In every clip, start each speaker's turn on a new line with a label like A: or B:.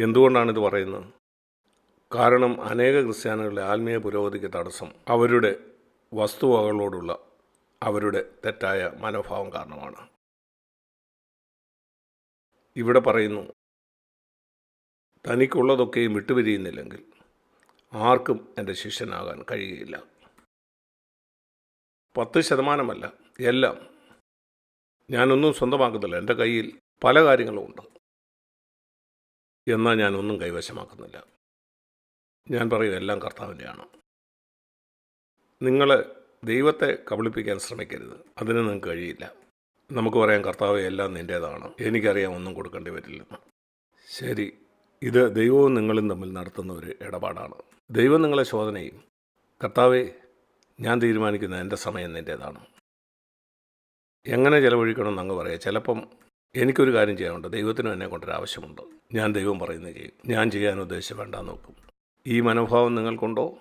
A: എന്തുകൊണ്ടാണിത് പറയുന്നത്? കാരണം അനേക ക്രിസ്ത്യാനികളുടെ ആത്മീയ പുരോഗതിക്ക് തടസ്സം അവരുടെ വസ്തുവകളോടുള്ള അവരുടെ തെറ്റായ മനോഭാവം കാരണമാണ്. ഇവിടെ പറയുന്നു തനിക്കുള്ളതൊക്കെയും വിട്ടുപിരിയുന്നില്ലെങ്കിൽ ആർക്കും എന്റെ ശിഷ്യനാകാൻ കഴിയുകയില്ല. പത്ത് ശതമാനമല്ല എല്ലാം ഞാനൊന്നും സ്വന്തമാക്കുന്നില്ല. എന്റെ കയ്യിൽ പല കാര്യങ്ങളും ഉണ്ട്. എന്നാൽ ഞാനൊന്നും കൈവശമാക്കുന്നില്ല. ഞാൻ പറയും എല്ലാം കർത്താവിന്റെയാണ്. നിങ്ങൾ ദൈവത്തെ കബളിപ്പിക്കാൻ ശ്രമിക്കരുത്. അതിന് നിങ്ങൾക്ക് കഴിയില്ല. നമുക്ക് പറയാം കർത്താവ് എല്ലാം നിന്റേതാണ്. എനിക്കറിയാം ഒന്നും കൊടുക്കേണ്ടി വരില്ലെന്ന്. ശരി ഇത് ദൈവവും നിങ്ങളും തമ്മിൽ നടത്തുന്ന ഒരു ഇടപാടാണ്. ദൈവം നിങ്ങളെ ശോധനയും കർത്താവേ ഞാൻ തീരുമാനിക്കുന്ന എന്റെ സമയം നിന്റേതാണ്. എങ്ങനെ ചിലവഴിക്കണമെന്ന് അങ്ങ് പറയാം. ചിലപ്പം എനിക്കൊരു കാര്യം ചെയ്യാനുണ്ട്. ദൈവത്തിനും എന്നെ കൊണ്ടൊരു ആവശ്യമുണ്ട്. ഞാൻ ദൈവം പറയുന്നത് ചെയ്യും. ഞാൻ ചെയ്യാൻ ഉദ്ദേശിച്ച് വേണ്ടാന്ന് നോക്കും. ഈ മനോഭാവം നിങ്ങൾക്കുണ്ടോ?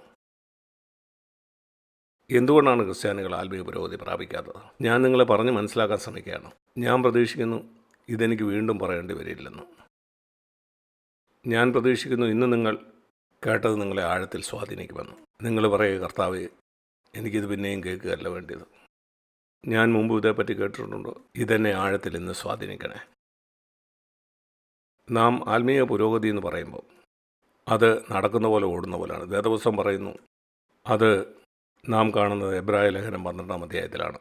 A: എന്തുകൊണ്ടാണ് ക്രിസ്ത്യാനികൾ ആത്മീയ പുരോഗതി പ്രാപിക്കാത്തത്? ഞാൻ നിങ്ങളെ പറഞ്ഞ് മനസ്സിലാക്കാൻ ശ്രമിക്കുകയാണ്. ഞാൻ പ്രതീക്ഷിക്കുന്നു ഇതെനിക്ക് വീണ്ടും പറയേണ്ടി വരില്ലെന്ന്. ഞാൻ പ്രതീക്ഷിക്കുന്നു ഇന്ന് നിങ്ങൾ കേട്ടത് നിങ്ങളെ ആഴത്തിൽ സ്വാധീനിക്കുമെന്ന്. നിങ്ങൾ പറയുക കർത്താവ് എനിക്കിത് പിന്നെയും കേൾക്കുകയല്ല വേണ്ടിയത്. ഞാൻ മുമ്പ് ഇതേപ്പറ്റി കേട്ടിട്ടുണ്ടോ ഇതെന്നെ ആഴത്തിൽ ഇന്ന് സ്വാധീനിക്കണേ. നാം ആത്മീയ പുരോഗതി എന്ന് പറയുമ്പോൾ അത് നടക്കുന്ന പോലെ ഓടുന്ന പോലെയാണ് വേദപുസ്തകം പറയുന്നു അത് നാം കാണുന്നത് എബ്രായ ലേഖനം പന്ത്രണ്ടാം അധ്യായത്തിലാണ്.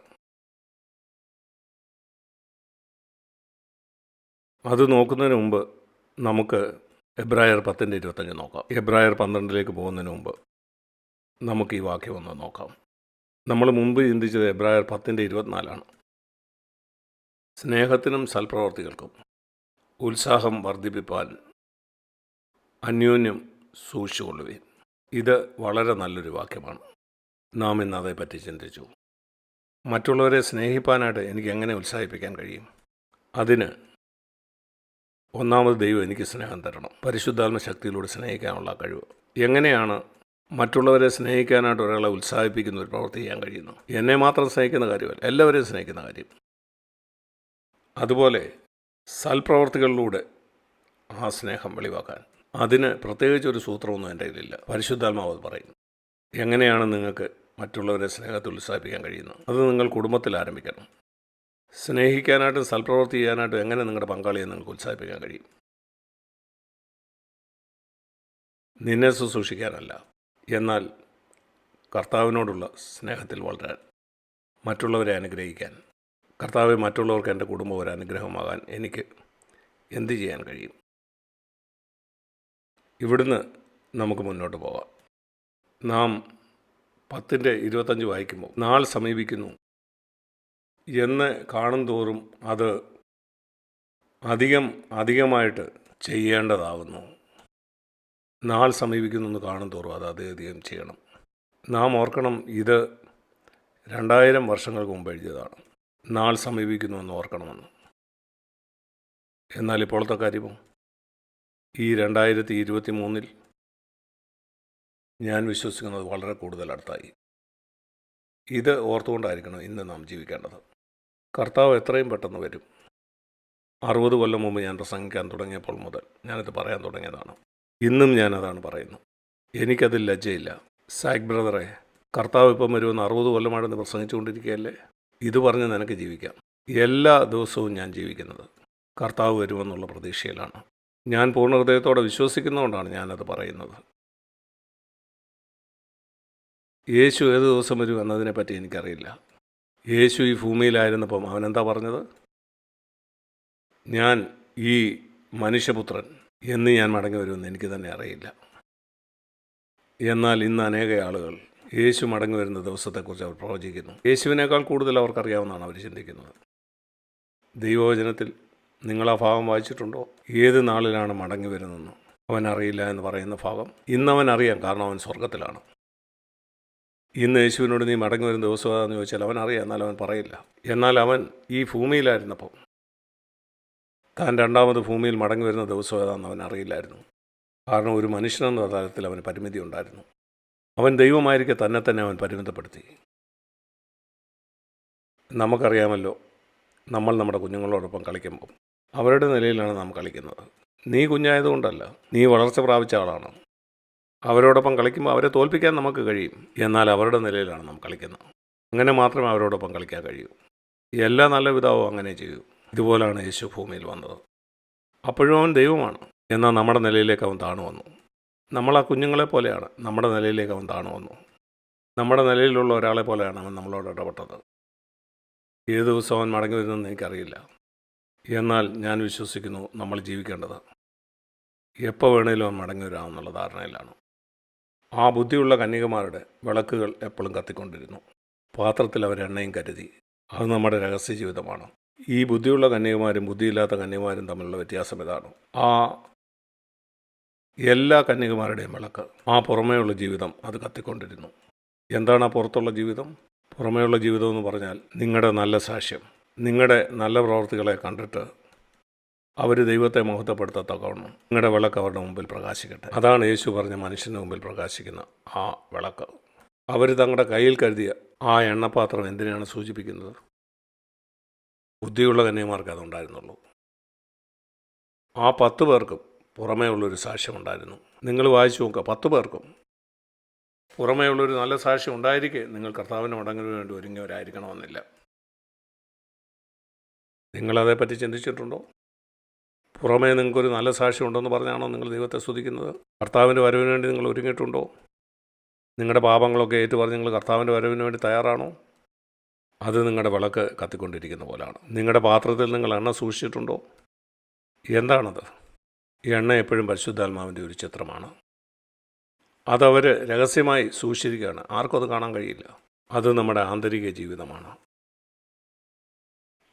A: അത് നോക്കുന്നതിന് മുമ്പ് നമുക്ക് എബ്രായർ പത്തിന്റെ ഇരുപത്തഞ്ച് നോക്കാം. എബ്രായർ പന്ത്രണ്ടിലേക്ക് പോകുന്നതിന് മുമ്പ് നമുക്ക് ഈ വാക്യം ഒന്ന് നോക്കാം. നമ്മൾ മുമ്പ് ചിന്തിച്ചത് എബ്രായർ പത്തിന്റെ ഇരുപത്തിനാലാണ്. സ്നേഹത്തിനും സൽപ്രവർത്തികൾക്കും ഉത്സാഹം വർദ്ധിപ്പിപ്പാൻ അന്യോന്യം സൂക്ഷിച്ചുകൊള്ളുകയും ഇത് വളരെ നല്ലൊരു വാക്യമാണ്. നാം ഇന്ന് അതേപ്പറ്റി ചിന്തിച്ചു. മറ്റുള്ളവരെ സ്നേഹിപ്പാനായിട്ട് എനിക്ക് എങ്ങനെ ഉത്സാഹിപ്പിക്കാൻ കഴിയും? അതിന് ഒന്നാമത് ദൈവം എനിക്ക് സ്നേഹം തരണം. പരിശുദ്ധാത്മ ശക്തിയിലൂടെ സ്നേഹിക്കാനുള്ള കഴിവ്. എങ്ങനെയാണ് മറ്റുള്ളവരെ സ്നേഹിക്കാനായിട്ട് ഒരാളെ ഉത്സാഹിപ്പിക്കുന്ന ഒരു പ്രവൃത്തി ചെയ്യാൻ കഴിയുന്നു. എന്നെ മാത്രം സ്നേഹിക്കുന്ന കാര്യമല്ല എല്ലാവരെയും സ്നേഹിക്കുന്ന കാര്യം. അതുപോലെ സൽപ്രവർത്തികളിലൂടെ ആ സ്നേഹം വെളിവാക്കാൻ. അതിന് പ്രത്യേകിച്ച് ഒരു സൂത്രമൊന്നും എന്റെ കയ്യിലില്ല. പരിശുദ്ധാത്മാവ് അത് പറയും. എങ്ങനെയാണ് നിങ്ങൾക്ക് മറ്റുള്ളവരെ സ്നേഹത്തിൽ ഉത്സാഹിപ്പിക്കാൻ കഴിയുന്നത്? അത് നിങ്ങൾ കുടുംബത്തിൽ ആരംഭിക്കണം. സ്നേഹിക്കാനായിട്ടും സൽപ്രവർത്തി ചെയ്യാനായിട്ടും എങ്ങനെ നിങ്ങളുടെ പങ്കാളിയെ നിങ്ങൾക്ക് ഉത്സാഹിപ്പിക്കാൻ കഴിയും? നിന്നെ ശുശ്രൂഷിക്കാനല്ല. എന്നാൽ കർത്താവിനോടുള്ള സ്നേഹത്തിൽ വളരാൻ മറ്റുള്ളവരെ അനുഗ്രഹിക്കാൻ കർത്താവ് മറ്റുള്ളവർക്ക് എന്റെ കുടുംബം ഒരു അനുഗ്രഹമാകാൻ എനിക്ക് എന്തു ചെയ്യാൻ കഴിയും? ഇവിടുന്ന് നമുക്ക് മുന്നോട്ട് പോകാം. നാം പത്തിന്റെ ഇരുപത്തഞ്ച് വായിക്കുമ്പോൾ നാൾ സമീപിക്കുന്നു എന്ന് കാണും തോറും അത് അധികം അധികമായിട്ട് ചെയ്യേണ്ടതാവുന്നു. നാൾ സമീപിക്കുന്നു എന്ന് കാണും തോറും അത് അധികം ചെയ്യണം. നാം ഓർക്കണം ഇത് രണ്ടായിരം വർഷങ്ങൾക്ക് മുമ്പ് എഴുതിയതാണ്. നാൾ സമീപിക്കുന്നുവെന്ന് ഓർക്കണമെന്ന്. എന്നാൽ ഇപ്പോഴത്തെ കാര്യമോ ഈ രണ്ടായിരത്തി ഇരുപത്തി മൂന്നിൽ ഞാൻ വിശ്വസിക്കുന്നത് വളരെ കൂടുതൽ അടുത്തായി ഇത് ഓർത്തുകൊണ്ടായിരിക്കണം ഇന്ന് നാം ജീവിക്കേണ്ടത്. കർത്താവ് എത്രയും പെട്ടെന്ന് വരും. അറുപത് കൊല്ലം മുമ്പ് ഞാൻ പ്രസംഗിക്കാൻ തുടങ്ങിയപ്പോൾ മുതൽ ഞാനിത് പറയാൻ തുടങ്ങിയതാണ്. ഇന്നും ഞാനതാണ് പറയുന്നത് എനിക്കതിൽ ലജ്ജയില്ല. സാക് ബ്രദറെ കർത്താവ് ഇപ്പം വരുമെന്ന് അറുപത് കൊല്ലമാണെന്ന് പ്രസംഗിച്ചുകൊണ്ടിരിക്കുകയല്ലേ? ഇത് പറഞ്ഞ് നിനക്ക് ജീവിക്കാം. എല്ലാ ദിവസവും ഞാൻ ജീവിക്കുന്നത് കർത്താവ് വരുമെന്നുള്ള പ്രതീക്ഷയിലാണ്. ഞാൻ പൂർണ ഹൃദയത്തോടെ വിശ്വസിക്കുന്നതുകൊണ്ടാണ് ഞാനത് പറയുന്നത്. യേശു ഏത് ദിവസം വരും എന്നതിനെപ്പറ്റി എനിക്കറിയില്ല. യേശു ഈ ഭൂമിയിലായിരുന്നപ്പം അവനെന്താ പറഞ്ഞത്? ഞാൻ ഈ മനുഷ്യപുത്രൻ എന്ന് ഞാൻ മടങ്ങി വരുമെന്ന് എനിക്ക് തന്നെ അറിയില്ല. എന്നാൽ ഇന്ന് അനേക ആളുകൾ യേശു മടങ്ങി വരുന്ന ദിവസത്തെക്കുറിച്ച് അവർ പ്രവചിക്കുന്നു. യേശുവിനേക്കാൾ കൂടുതൽ അവർക്കറിയാവുന്നതാണ് അവർ ചിന്തിക്കുന്നത്. ദൈവവചനത്തിൽ നിങ്ങൾ ആ ഭാഗം വായിച്ചിട്ടുണ്ടോ? ഏത് നാളിലാണ് മടങ്ങി വരുന്നതെന്ന്? അവൻ അറിയില്ല എന്ന് പറയുന്ന ഭാഗം. ഇന്നവൻ അറിയാം കാരണം അവൻ സ്വർഗത്തിലാണ് ഇന്ന് യേശുവിനോട് നീ മടങ്ങി വരുന്ന ദിവസം ഏതാണെന്ന് ചോദിച്ചാൽ അവൻ അറിയാം എന്നാൽ അവൻ പറയില്ല. എന്നാൽ അവൻ ഈ ഭൂമിയിലായിരുന്നപ്പോൾ താൻ രണ്ടാമത് ഭൂമിയിൽ മടങ്ങി വരുന്ന ദിവസം ഏതാണെന്ന് അവൻ അറിയില്ലായിരുന്നു. കാരണം ഒരു മനുഷ്യനെന്ന തലത്തിൽ അവന് പരിമിതി ഉണ്ടായിരുന്നു. അവൻ ദൈവമായിരിക്കെ തന്നെ തന്നെ അവൻ പരിമിതപ്പെടുത്തി. നമുക്കറിയാമല്ലോ നമ്മൾ നമ്മുടെ കുഞ്ഞുങ്ങളോടൊപ്പം കളിക്കുമ്പോൾ അവരുടെ നിലയിലാണ് നാം കളിക്കുന്നത്. നീ കുഞ്ഞായതുകൊണ്ടല്ല നീ വളർച്ച പ്രാപിച്ച ആളാണ്. അവരോടൊപ്പം കളിക്കുമ്പോൾ അവരെ തോൽപ്പിക്കാൻ നമുക്ക് കഴിയും. എന്നാൽ അവരുടെ നിലയിലാണ് നാം കളിക്കുന്നത്. അങ്ങനെ മാത്രമേ അവരോടൊപ്പം കളിക്കാൻ കഴിയൂ. എല്ലാ നല്ല പിതാവും അങ്ങനെ ചെയ്യൂ. ഇതുപോലാണ് യേശു ഭൂമിയിൽ വന്നത്. അപ്പോഴും അവൻ ദൈവമാണ്. എന്നാൽ നമ്മുടെ നിലയിലേക്ക് അവൻ താണു വന്നു. നമ്മൾ ആ കുഞ്ഞുങ്ങളെ പോലെയാണ്. നമ്മുടെ നിലയിലേക്ക് അവൻ താണു വന്നു. നമ്മുടെ നിലയിലുള്ള ഒരാളെ പോലെയാണ് അവൻ നമ്മളോട് ഇടപെട്ടത്. ഏത് ദിവസം അവൻ മടങ്ങി വരുന്നെന്ന് എനിക്കറിയില്ല. എന്നാൽ ഞാൻ വിശ്വസിക്കുന്നു നമ്മൾ ജീവിക്കേണ്ടത് എപ്പോൾ വേണേലും അവൻ മടങ്ങി വരാമെന്നുള്ള ധാരണയിലാണ്. ആ ബുദ്ധിയുള്ള കന്യകമാരുടെ വിളക്കുകൾ എപ്പോഴും കത്തിക്കൊണ്ടിരുന്നു. പാത്രത്തിൽ അവരെണ്ണയും കരുതി. അത് നമ്മുടെ രഹസ്യ ജീവിതമാണ് ഈ ബുദ്ധിയുള്ള കന്യകമാരും ബുദ്ധിയില്ലാത്ത കന്യകമാരും തമ്മിലുള്ള വ്യത്യാസം ഇതാണ്. ആ എല്ലാ കന്യകമാരുടെയും വിളക്ക് ആ പുറമേയുള്ള ജീവിതം അത് കത്തിക്കൊണ്ടിരുന്നു. എന്താണ് ആ പുറത്തുള്ള ജീവിതം? പുറമേയുള്ള ജീവിതം എന്ന് പറഞ്ഞാൽ നിങ്ങളുടെ നല്ല സാക്ഷ്യം നിങ്ങളുടെ നല്ല പ്രവർത്തികളെ കണ്ടിട്ട് അവർ ദൈവത്തെ മഹത്വപ്പെടുത്തത്തക്കവണ്ണം നിങ്ങളുടെ വിളക്ക് അവരുടെ മുമ്പിൽ പ്രകാശിക്കട്ടെ. അതാണ് യേശു പറഞ്ഞ മനുഷ്യന്റെ മുമ്പിൽ പ്രകാശിക്കുന്ന ആ വിളക്ക്. അവർ തങ്ങളുടെ കയ്യിൽ കരുതിയ ആ എണ്ണപാത്രം എന്തിനാണ് സൂചിപ്പിക്കുന്നത്? ബുദ്ധിയുള്ള കന്യമാർക്ക് അതുണ്ടായിരുന്നുള്ളൂ. ആ പത്ത് പേർക്കും പുറമേ ഉള്ളൊരു സാക്ഷ്യമുണ്ടായിരുന്നു. നിങ്ങൾ വായിച്ചു നോക്കുക പത്ത് പേർക്കും പുറമേ ഉള്ളൊരു നല്ല സാക്ഷ്യം ഉണ്ടായിരിക്കെ നിങ്ങൾ കർത്താവിന് മടങ്ങിന് വേണ്ടി ഒരുങ്ങിയവരായിരിക്കണമെന്നില്ല. നിങ്ങളതേപ്പറ്റി ചിന്തിച്ചിട്ടുണ്ടോ? പുറമേ നിങ്ങൾക്കൊരു നല്ല സാക്ഷ്യം ഉണ്ടെന്ന് പറഞ്ഞാണോ നിങ്ങൾ ദൈവത്തെ സ്തുതിക്കുന്നത്? കർത്താവിന്റെ വരവിന് വേണ്ടി നിങ്ങൾ ഒരുങ്ങിയിട്ടുണ്ടോ? നിങ്ങളുടെ പാപങ്ങളൊക്കെ ഏറ്റുപറഞ്ഞ് നിങ്ങൾ കർത്താവിന്റെ വരവിന് വേണ്ടി തയ്യാറാണോ? അത് നിങ്ങളുടെ വിളക്ക് കത്തിക്കൊണ്ടിരിക്കുന്ന പോലെയാണ് നിങ്ങളുടെ പാത്രത്തിൽ നിങ്ങൾ എണ്ണ സൂക്ഷിച്ചിട്ടുണ്ടോ? എന്താണത്? എണ്ണ എപ്പോഴും പരിശുദ്ധാത്മാവിന്റെ ഒരു ചിത്രമാണ്. അതവർ രഹസ്യമായി സൂക്ഷിച്ചിരിക്കുകയാണ്. ആർക്കും അത് കാണാൻ കഴിയില്ല. അത് നമ്മുടെ ആന്തരിക ജീവിതമാണ്.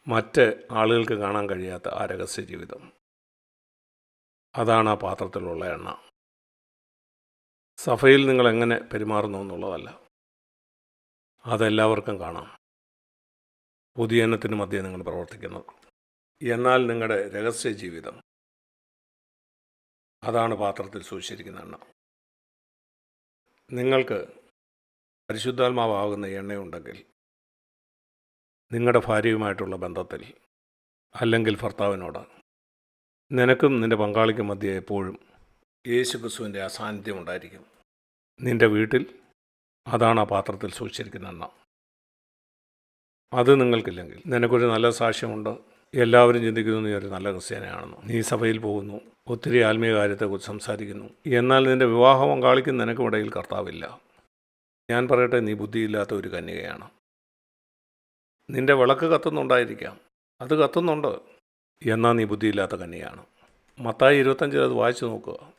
A: മറ്റ് ആളുകൾക്ക് കാണാൻ കഴിയാത്ത ആ രഹസ്യ ജീവിതം. അതാണ് ആ പാത്രത്തിലുള്ള എണ്ണ. സഭയിൽ നിങ്ങൾ എങ്ങനെ പെരുമാറുന്നു എന്നുള്ളതല്ല. അതെല്ലാവർക്കും കാണാം. പൊതുജനത്തിന് മധ്യേ നിങ്ങൾ പ്രവർത്തിക്കുന്നത്. എന്നാൽ നിങ്ങളുടെ രഹസ്യ ജീവിതം. അതാണ് പാത്രത്തിൽ സൂക്ഷിച്ചിരിക്കുന്ന എണ്ണ. നിങ്ങൾക്ക് പരിശുദ്ധാത്മാവാകുന്ന എണ്ണയുണ്ടെങ്കിൽ നിങ്ങളുടെ ഭാര്യയുമായിട്ടുള്ള ബന്ധത്തിൽ അല്ലെങ്കിൽ ഭർത്താവിനോട് നിനക്കും നിന്റെ പങ്കാളിക്കും മധ്യേ എപ്പോഴും യേശു ക്രിസ്തുവിന്റെ അസാന്നിധ്യം ഉണ്ടായിരിക്കും. നിന്റെ വീട്ടിൽ അതാണ് ആ പാത്രത്തിൽ സൂക്ഷിച്ചിരിക്കുന്ന എണ്ണ. അത് നിങ്ങൾക്കില്ലെങ്കിൽ. നിനക്കൊരു നല്ല സാക്ഷ്യമുണ്ട്. എല്ലാവരും ചിന്തിക്കുന്നു നീ ഒരു നല്ല ക്രിസ്ത്യാനിയാണെന്ന്. നീ സഭയിൽ പോകുന്നു. ഒത്തിരി ആത്മീയ കാര്യത്തെക്കുറിച്ച് സംസാരിക്കുന്നു. എന്നാൽ നിന്റെ വിവാഹ പങ്കാളിക്കും നിനക്കും ഇടയിൽ കർത്താവില്ല. ഞാൻ പറയട്ടെ നീ ബുദ്ധിയില്ലാത്ത ഒരു കന്യകയാണ്. നിന്റെ വിളക്ക് കത്തുന്നുണ്ടായിരിക്കാം. അത് കത്തുന്നുണ്ട്. എന്നാൽ നീ ബുദ്ധിയില്ലാത്ത കന്യകയാണ്. മത്തായി ഇരുപത്തഞ്ചിൽ അത് വായിച്ചു നോക്കുക.